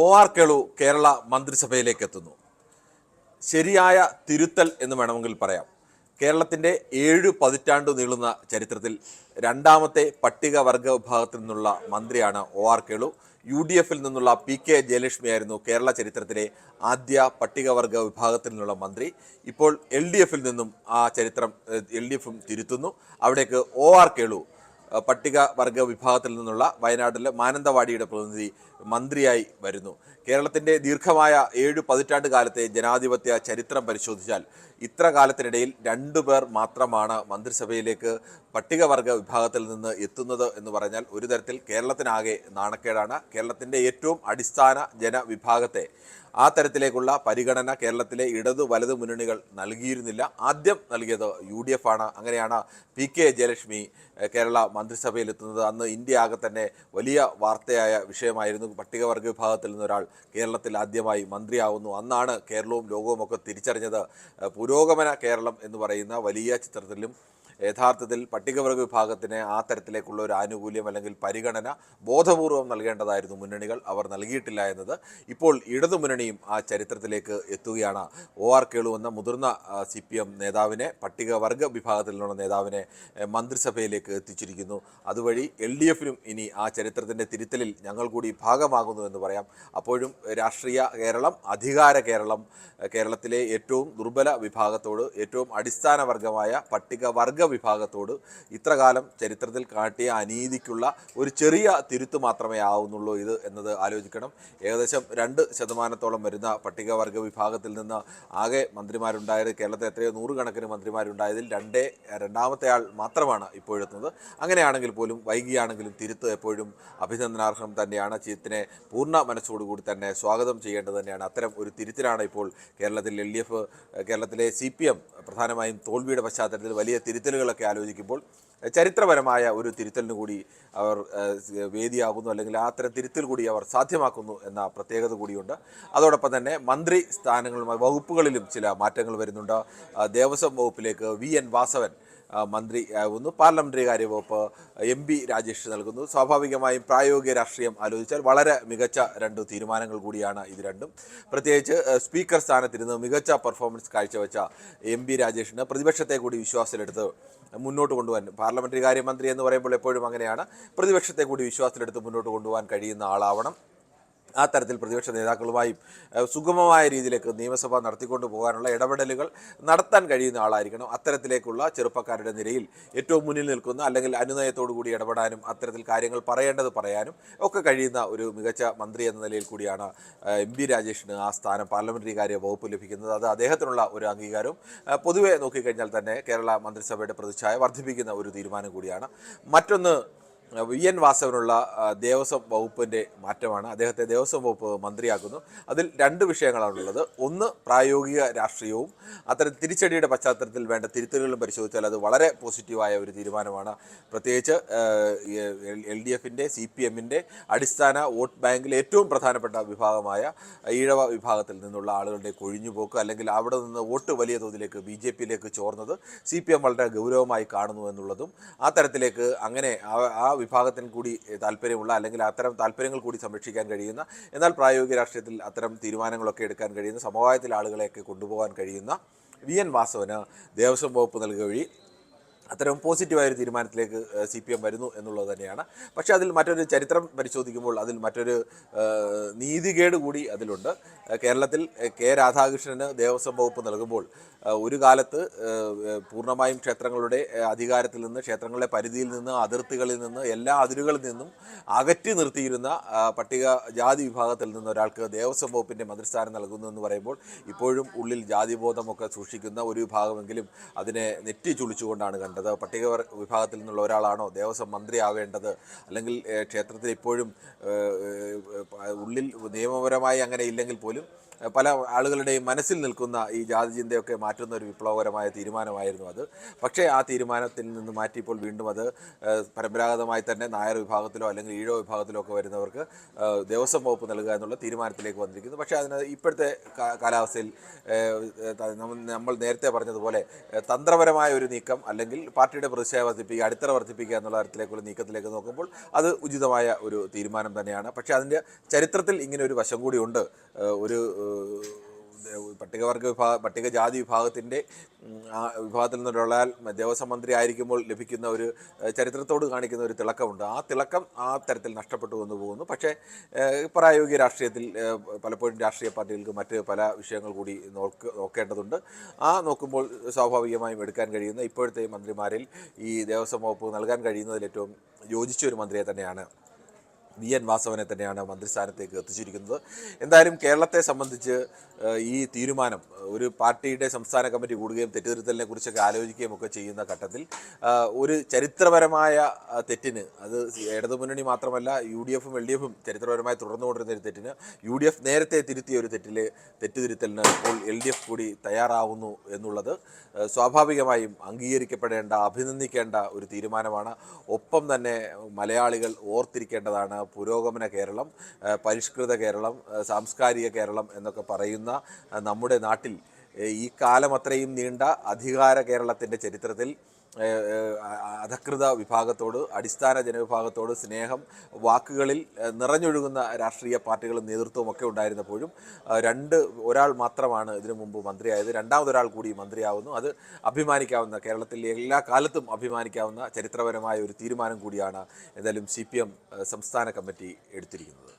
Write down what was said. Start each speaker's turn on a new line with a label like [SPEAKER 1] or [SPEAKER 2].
[SPEAKER 1] O R Kelu Kerala മന്ത്രിസഭയിലേക്ക് എത്തുന്നു. ശരിയായ തിരുത്തൽ എന്ന് വേണമെങ്കിൽ പറയാം. കേരളത്തിന്റെ ഏഴ് പതിറ്റാണ്ട് നീളുന്ന ചരിത്രത്തിൽ രണ്ടാമത്തെ പട്ടികവർഗ വിഭാഗത്തിൽ നിന്നുള്ള മന്ത്രിയാണ് O R Kelu. U D എഫിൽ നിന്നുള്ള പി കെ ജയലക്ഷ്മി ആയിരുന്നു കേരള ചരിത്രത്തിലെ ആദ്യ പട്ടികവർഗ വിഭാഗത്തിൽ നിന്നുള്ള മന്ത്രി. ഇപ്പോൾ എൽ ഡി എഫിൽ നിന്നും ആ ചരിത്രം എൽ ഡി എഫും തിരുത്തുന്നു. അവിടേക്ക് ഒ ആർ കേളു അഹ് പട്ടികവർഗ വിഭാഗത്തിൽ നിന്നുള്ള വയനാട്ടിലെ മാനന്തവാടിയുടെ പ്രതിനിധി മന്ത്രിയായി വരുന്നു. കേരളത്തിന്റെ ദീർഘമായ ഏഴ് പതിറ്റാണ്ട് കാലത്തെ ജനാധിപത്യ ചരിത്രം പരിശോധിച്ചാൽ ഇത്ര കാലത്തിനിടയിൽ രണ്ടു പേർ മാത്രമാണ് മന്ത്രിസഭയിലേക്ക് പട്ടികവർഗ വിഭാഗത്തിൽ നിന്ന് എത്തുന്നത് എന്ന് പറഞ്ഞാൽ ഒരു തരത്തിൽ കേരളത്തിനാകെ നാണക്കേടാണ്. കേരളത്തിന്റെ ഏറ്റവും അടിസ്ഥാന ജനവിഭാഗത്തെ ആ തരത്തിലേക്കുള്ള പരിഗണന കേരളത്തിലെ ഇടതു വലതു മുന്നണികൾ നൽകിയിരുന്നില്ല. ആദ്യം നൽകിയത് യു ഡി എഫ് ആണ്. അങ്ങനെയാണ് പി കെ ജയലക്ഷ്മി കേരള മന്ത്രിസഭയിൽ എത്തുന്നത്. അന്ന് ഇന്ത്യ ആകെ തന്നെ വലിയ വാർത്തയായ വിഷയമായിരുന്നു. പട്ടികവർഗ വിഭാഗത്തിൽ നിന്നൊരാൾ കേരളത്തിൽ ആദ്യമായി മന്ത്രിയാവുന്നു. അന്നാണ് കേരളവും ലോകവും ഒക്കെ തിരിച്ചറിഞ്ഞത് പുരോഗമന കേരളം എന്ന് പറയുന്ന വലിയ ചിത്രത്തിലും യഥാർത്ഥത്തിൽ പട്ടികവർഗ വിഭാഗത്തിന് ആ തരത്തിലേക്കുള്ള ഒരു ആനുകൂല്യം അല്ലെങ്കിൽ പരിഗണന ബോധപൂർവം നൽകേണ്ടതായിരുന്നു മുന്നണികൾ. അവർ നൽകിയിട്ടില്ല എന്നത് ഇപ്പോൾ ഇടതു മുന്നണിയും ആ ചരിത്രത്തിലേക്ക് എത്തുകയാണ്. ഒ ആർ കേളു എന്ന മുതിർന്ന സി പി എം നേതാവിനെ പട്ടികവർഗ വിഭാഗത്തിൽ നിന്നുള്ള നേതാവിനെ മന്ത്രിസഭയിലേക്ക് എത്തിച്ചിരിക്കുന്നു. അതുവഴി എൽ ഡി എഫിനും ഇനി ആ ചരിത്രത്തിന്റെ തിരുത്തലിൽ ഞങ്ങൾ കൂടി ഭാഗമാകുന്നു എന്ന് പറയാം. അപ്പോഴും രാഷ്ട്രീയ കേരളം അധികാര കേരളം കേരളത്തിലെ ഏറ്റവും ദുർബല വിഭാഗത്തോട് ഏറ്റവും അടിസ്ഥാന വർഗമായ പട്ടികവർഗ വിഭാഗത്തോട് ഇത്രകാലം ചരിത്രത്തിൽ കാട്ടിയ അനീതിക്കുള്ള ഒരു ചെറിയ തിരുത്ത് മാത്രമേ ആവുന്നുള്ളൂ ഇത് എന്നത് ആലോചിക്കണം. ഏകദേശം രണ്ട് ശതമാനത്തോളം വരുന്ന പട്ടികവർഗ വിഭാഗത്തിൽ നിന്ന് ആകെ മന്ത്രിമാരുണ്ടായത് കേരളത്തിൽ എത്രയോ നൂറുകണക്കിന് മന്ത്രിമാരുണ്ടായതിൽ രണ്ടേ രണ്ടാമത്തെ ആൾ മാത്രമാണ് ഇപ്പോഴെത്തുന്നത്. അങ്ങനെയാണെങ്കിൽ പോലും വൈകിയാണെങ്കിലും തിരുത്ത് എപ്പോഴും അഭിനന്ദനാർഹം തന്നെയാണ്. ചീത്തിനെ പൂർണ മനസ്സോടുകൂടി തന്നെ സ്വാഗതം ചെയ്യേണ്ടത് തന്നെയാണ്. അത്തരം ഒരു തിരുത്തിലാണ് ഇപ്പോൾ കേരളത്തിൽ എൽ ഡി എഫ് കേരളത്തിലെ സി പി എം പ്രധാനമായും തോൽവിയുടെ പശ്ചാത്തലത്തിൽ വലിയ തിരുത്തലുകളൊക്കെ ആലോചിക്കുമ്പോൾ ചരിത്രപരമായ ഒരു തിരുത്തലിന് കൂടി അവർ വേദിയാകുന്നു അല്ലെങ്കിൽ ആ അത്തരം തിരുത്തൽ കൂടി അവർ സാധ്യമാക്കുന്നു എന്ന പ്രത്യേകത കൂടിയുണ്ട്. അതോടൊപ്പം തന്നെ മന്ത്രി സ്ഥാനങ്ങളുമായി വകുപ്പുകളിലും ചില മാറ്റങ്ങൾ വരുന്നുണ്ട്. ദേവസ്വം വകുപ്പിലേക്ക് വി. എൻ. വാസവൻ മന്ത്രി ആകുന്നു. പാർലമെന്ററി കാര്യവകുപ്പ് എം പി രാജേഷ് നൽകുന്നു. സ്വാഭാവികമായും പ്രായോഗിക രാഷ്ട്രീയം ആലോചിച്ചാൽ വളരെ മികച്ച രണ്ട് തീരുമാനങ്ങൾ കൂടിയാണ് ഇത് രണ്ടും. പ്രത്യേകിച്ച് സ്പീക്കർ സ്ഥാനത്തിരുന്ന് മികച്ച പെർഫോമൻസ് കാഴ്ചവെച്ച എം പി രാജേഷിന് പ്രതിപക്ഷത്തെ കൂടി വിശ്വാസത്തിലെടുത്ത് മുന്നോട്ട് കൊണ്ടുപോകാൻ പാർലമെന്ററി കാര്യമന്ത്രി എന്ന് പറയുമ്പോൾ എപ്പോഴും അങ്ങനെയാണ്. പ്രതിപക്ഷത്തെ കൂടി വിശ്വാസത്തിലെടുത്ത് മുന്നോട്ട് കൊണ്ടുപോകാൻ കഴിയുന്ന ആളാവണം. ആ തരത്തിൽ പ്രതിപക്ഷ നേതാക്കളുമായും സുഗമമായ രീതിയിലേക്ക് നിയമസഭ നടത്തിക്കൊണ്ടു പോകാനുള്ള ഇടപെടലുകൾ നടത്താൻ കഴിയുന്ന ആളായിരിക്കണം അത്തരത്തിലേക്കുള്ള ചെറുപ്പക്കാരുടെ നിരയിൽ ഏറ്റവും മുന്നിൽ നിൽക്കുന്ന അല്ലെങ്കിൽ അനുനയത്തോടു കൂടി ഇടപെടാനും അത്തരത്തിൽ കാര്യങ്ങൾ പറയേണ്ടത് പറയാനും ഒക്കെ കഴിയുന്ന ഒരു മികച്ച മന്ത്രി എന്ന നിലയിൽ കൂടിയാണ് എം ബി രാജേഷിന് ആ സ്ഥാനം പാർലമെന്ററി കാര്യ വകുപ്പ് ലഭിക്കുന്നത്. അത് അദ്ദേഹത്തിനുള്ള ഒരു അംഗീകാരവും പൊതുവെ നോക്കിക്കഴിഞ്ഞാൽ തന്നെ കേരള മന്ത്രിസഭയുടെ പ്രതിച്ഛായ വർദ്ധിപ്പിക്കുന്ന ഒരു തീരുമാനം കൂടിയാണ്. മറ്റൊന്ന് വി എൻ വാസവനുള്ള ദേവസ്വം വകുപ്പിന്റെ മാറ്റമാണ് അദ്ദേഹത്തെ ദേവസ്വം വകുപ്പ് മന്ത്രിയാക്കുന്നു. അതിൽ രണ്ട് വിഷയങ്ങളാണുള്ളത് ഒന്ന് പ്രായോഗിക രാഷ്ട്രീയവും. അത്തരം തിരിച്ചടിയുടെ പശ്ചാത്തലത്തിൽ വേണ്ട തിരുത്തലുകളും പരിശോധിച്ചാൽ അത് വളരെ പോസിറ്റീവായ ഒരു തീരുമാനമാണ്. പ്രത്യേകിച്ച് എൽ ഡി എഫിന്റെ സി പി എമ്മിന്റെ അടിസ്ഥാന വോട്ട് ബാങ്കിൽ ഏറ്റവും പ്രധാനപ്പെട്ട വിഭാഗമായ ഈഴവ വിഭാഗത്തിൽ നിന്നുള്ള ആളുകളുടെ കൊഴിഞ്ഞുപോക്ക് അല്ലെങ്കിൽ അവിടെ നിന്ന് വോട്ട് വലിയ തോതിലേക്ക് ബി ജെ പിയിലേക്ക് ചോർന്നത് സി പി എം വളരെ ഗൗരവമായി കാണുന്നു എന്നുള്ളതും ആ തരത്തിലേക്ക് അങ്ങനെ ആ വിഭാഗത്തിന് കൂടി താല്പര്യമുള്ള അല്ലെങ്കിൽ അത്തരം താല്പര്യങ്ങൾ കൂടി സംരക്ഷിക്കാൻ കഴിയുന്ന എന്നാൽ പ്രായോഗിക രാഷ്ട്രീയത്തിൽ അത്തരം തീരുമാനങ്ങളൊക്കെ എടുക്കാൻ കഴിയുന്ന സമവായത്തിൽ ആളുകളെയൊക്കെ കൊണ്ടുപോകാൻ കഴിയുന്ന വി എൻ വാസവന് ദേവസ്വം വകുപ്പ് നൽകുക വഴി അത്തരം പോസിറ്റീവായ ഒരു തീരുമാനത്തിലേക്ക് സി പി എം വരുന്നു എന്നുള്ളത് തന്നെയാണ്. പക്ഷേ അതിൽ മറ്റൊരു ചരിത്രം പരിശോധിക്കുമ്പോൾ അതിൽ മറ്റൊരു നീതികേട് കൂടി അതിലുണ്ട്. കേരളത്തിൽ കെ രാധാകൃഷ്ണന് ദേവസ്വം വകുപ്പ് നൽകുമ്പോൾ ഒരു കാലത്ത് പൂർണമായും ക്ഷേത്രങ്ങളുടെ അധികാരത്തിൽ നിന്ന് ക്ഷേത്രങ്ങളുടെ പരിധിയിൽ നിന്ന് അതിർത്തികളിൽ നിന്ന് എല്ലാ അതിരുകളിൽ നിന്നും അകറ്റി നിർത്തിയിരുന്ന പട്ടിക ജാതി വിഭാഗത്തിൽ നിന്ന് ഒരാൾക്ക് ദേവസ്വം വകുപ്പിന്റെ മന്ത്രിസ്ഥാനം നൽകുന്നു എന്ന് പറയുമ്പോൾ ഇപ്പോഴും ഉള്ളിൽ ജാതിബോധമൊക്കെ സൂക്ഷിക്കുന്ന ഒരു വിഭാഗമെങ്കിലും അതിനെ നെറ്റി ചുളിച്ചുകൊണ്ടാണ് കണ്ടത്. പട്ടിക വിഭാഗത്തിൽ നിന്നുള്ള ഒരാളാണോ? ദേവസ്വം മന്ത്രി ആവേണ്ടത് അല്ലെങ്കിൽ ക്ഷേത്രത്തിൽ ഇപ്പോഴും ഉള്ളിൽ നിയമപരമായി അങ്ങനെ ഇല്ലെങ്കിൽ പോലും പല ആളുകളുടെയും മനസ്സിൽ നിൽക്കുന്ന ഈ ജാതി ചിന്തയൊക്കെ മാറ്റുന്ന ഒരു വിപ്ലവകരമായ തീരുമാനമായിരുന്നു അത്. പക്ഷേ ആ തീരുമാനത്തിൽ നിന്ന് മാറ്റി ഇപ്പോൾ വീണ്ടും അത് പരമ്പരാഗതമായി തന്നെ നായർ വിഭാഗത്തിലോ അല്ലെങ്കിൽ ഈഴോ വിഭാഗത്തിലോ ഒക്കെ വരുന്നവർക്ക് ദേവസ്വം വകുപ്പ് നൽകുക എന്നുള്ള തീരുമാനത്തിലേക്ക് വന്നിരിക്കുന്നു. പക്ഷേ അതിന് ഇപ്പോഴത്തെ കാലാവസ്ഥയിൽ നമ്മൾ നേരത്തെ പറഞ്ഞതുപോലെ തന്ത്രപരമായ ഒരു നീക്കം അല്ലെങ്കിൽ പാർട്ടിയുടെ പ്രതിഷേധം വർദ്ധിപ്പിക്കുക അടിത്തറ വർദ്ധിപ്പിക്കുക എന്നുള്ള തരത്തിലേക്കുള്ള നീക്കത്തിലേക്ക് നോക്കുമ്പോൾ അത് ഉചിതമായ ഒരു തീരുമാനം തന്നെയാണ്. പക്ഷേ അതിന്റെ ചരിത്രത്തിൽ ഇങ്ങനെ ഒരു വശം കൂടിയുണ്ട് ഒരു പട്ടികവർഗ വിഭാഗ പട്ടികജാതി വിഭാഗത്തിന്റെ വിഭാഗത്തിൽ നിന്നൊരാൾ ദേവസ്വം മന്ത്രി ആയിരിക്കുമ്പോൾ ലഭിക്കുന്ന ഒരു ചരിത്രത്തോട് കാണിക്കുന്ന ഒരു തിളക്കമുണ്ട്. ആ തിളക്കം ആ തരത്തിൽ നഷ്ടപ്പെട്ടു വന്നു പോകുന്നു. പക്ഷേ പ്രായോഗിക രാഷ്ട്രീയത്തിൽ പലപ്പോഴും രാഷ്ട്രീയ പാർട്ടികൾക്ക് മറ്റ് പല വിഷയങ്ങൾ കൂടി നോക്ക് നോക്കേണ്ടതുണ്ട്. ആ നോക്കുമ്പോൾ സ്വാഭാവികമായും എടുക്കാൻ കഴിയുന്ന ഇപ്പോഴത്തെ മന്ത്രിമാരിൽ ഈ ദേവസ്വം വകുപ്പ് നൽകാൻ കഴിയുന്നതിൽ ഏറ്റവും യോജിച്ച ഒരു മന്ത്രിയെ തന്നെയാണ് വി എൻ വാസവനെ തന്നെയാണ് മന്ത്രിസ്ഥാനത്തേക്ക് എത്തിച്ചിരിക്കുന്നത്. എന്തായാലും കേരളത്തെ സംബന്ധിച്ച് ഈ തീരുമാനം ഒരു പാർട്ടിയുടെ സംസ്ഥാന കമ്മിറ്റി കൂടുകയും തെറ്റുതിരുത്തലിനെ കുറിച്ചൊക്കെ ആലോചിക്കുകയും ഒക്കെ ചെയ്യുന്ന ഘട്ടത്തിൽ ഒരു ചരിത്രപരമായ തെറ്റിന് അത് ഇടതുമുന്നണി മാത്രമല്ല യു ഡി എഫും എൽ ഡി എഫും ചരിത്രപരമായി തുടർന്നുകൊണ്ടിരുന്ന ഒരു തെറ്റിന് യു ഡി എഫ് നേരത്തെ തിരുത്തിയ ഒരു തെറ്റിലെ തെറ്റുതിരുത്തലിന് ഇപ്പോൾ എൽ ഡി എഫ് കൂടി തയ്യാറാവുന്നു എന്നുള്ളത് സ്വാഭാവികമായും അംഗീകരിക്കപ്പെടേണ്ട അഭിനന്ദിക്കേണ്ട ഒരു തീരുമാനമാണ്. ഒപ്പം തന്നെ മലയാളികൾ ഓർത്തിരിക്കേണ്ടതാണ് പുരോഗമന കേരളം പരിഷ്കൃത കേരളം സാംസ്കാരിക കേരളം എന്നൊക്കെ പറയുന്ന നമ്മുടെ നാട്ടിൽ ഈ കാലം അത്രയും നീണ്ട അധികാര കേരളത്തിന്റെ ചരിത്രത്തിൽ അധകൃത വിഭാഗത്തോട് അടിസ്ഥാന ജനവിഭാഗത്തോട് സ്നേഹം വാക്കുകളിൽ നിറഞ്ഞൊഴുകുന്ന രാഷ്ട്രീയ പാർട്ടികളും നേതൃത്വവും ഒക്കെ ഉണ്ടായിരുന്നപ്പോഴും രണ്ട് ഒരാൾ മാത്രമാണ് ഇതിനു മുമ്പ് മന്ത്രിയായത്. രണ്ടാമതൊരാൾ കൂടി മന്ത്രിയാവുന്നു. അത് അഭിമാനിക്കാവുന്ന കേരളത്തിൽ എല്ലാ കാലത്തും അഭിമാനിക്കാവുന്ന ചരിത്രപരമായ ഒരു തീരുമാനം കൂടിയാണ് എന്തായാലും സി സംസ്ഥാന കമ്മിറ്റി എടുത്തിരിക്കുന്നത്.